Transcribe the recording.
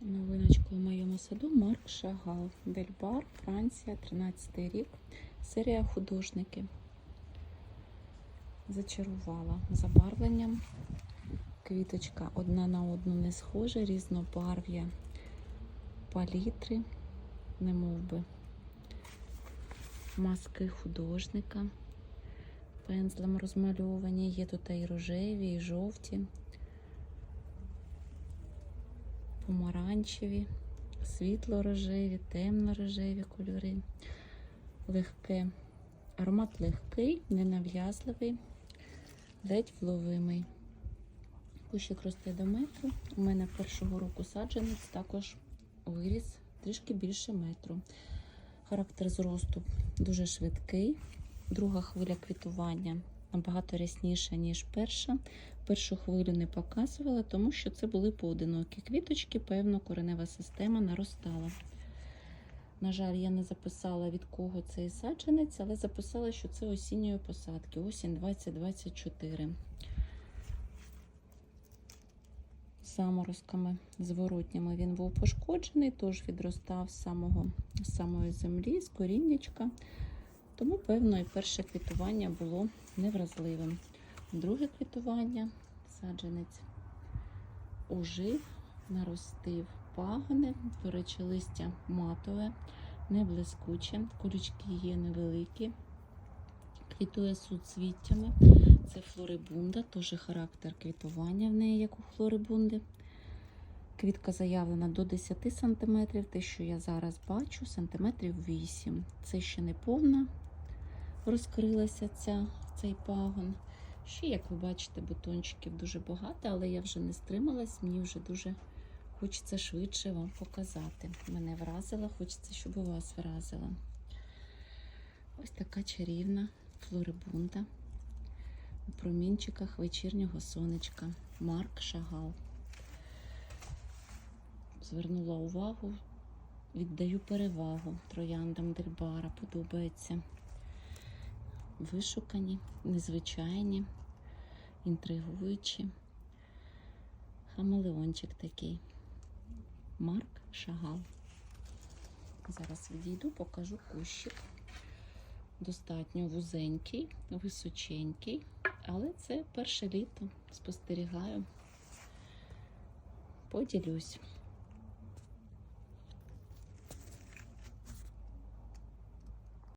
Новиночка у моєму саду Марк Шагал. Дельбар, Франція, 13 рік. Серія художники. Зачарувала забарвленням. Квіточка одна на одну не схожа, різнобарв'я палітри, немов би маски художника. Пензлем розмальовані. Є тут і рожеві, і жовті. Помаранчеві, світло-рожеві, темно-рожеві кольори. Легке. Аромат легкий, ненав'язливий, ледь вловимий. Кущик росте до метру. У мене першого року саджанець також виріс трішки більше метру. Характер зросту дуже швидкий. Друга хвиля квітування набагато рясніша, ніж перша. Першу хвилю не показувала, тому що це були поодинокі квіточки, певно, коренева система наростала. На жаль, я не записала від кого цей саджанець, але записала, що це осінньої посадки, осінь 2024. Заморозками зворотніми він був пошкоджений, тож відростав з самої землі, з коріннячка. Тому, певно, і перше квітування було невразливим. Друге квітування саджанець ожив, наростив пагони, до речі, листя матове, не блискуче, колючки є невеликі, квітує суцвіттями. Це флорибунда, теж характер квітування в неї, як у флорибунди. Квітка заявлена до 10 см, те, що я зараз бачу, сантиметрів 8 Це ще не повна розкрилася ця, цей пагон. Ще, як ви бачите, бутончиків дуже багато, але я вже не стрималась, мені вже дуже хочеться швидше вам показати. Мене вразила, хочеться, щоб у вас вразила. Ось така чарівна флорибунда у промінчиках вечірнього сонечка. Марк Шагал. Звернула увагу, віддаю перевагу трояндам Дельбара, подобається вишукані, незвичайні, інтригуючі. Хамелеончик такий. Марк Шагал. Зараз відійду, покажу кущик. Достатньо вузенький, височенький, але це перше літо. Спостерігаю. Поділюсь.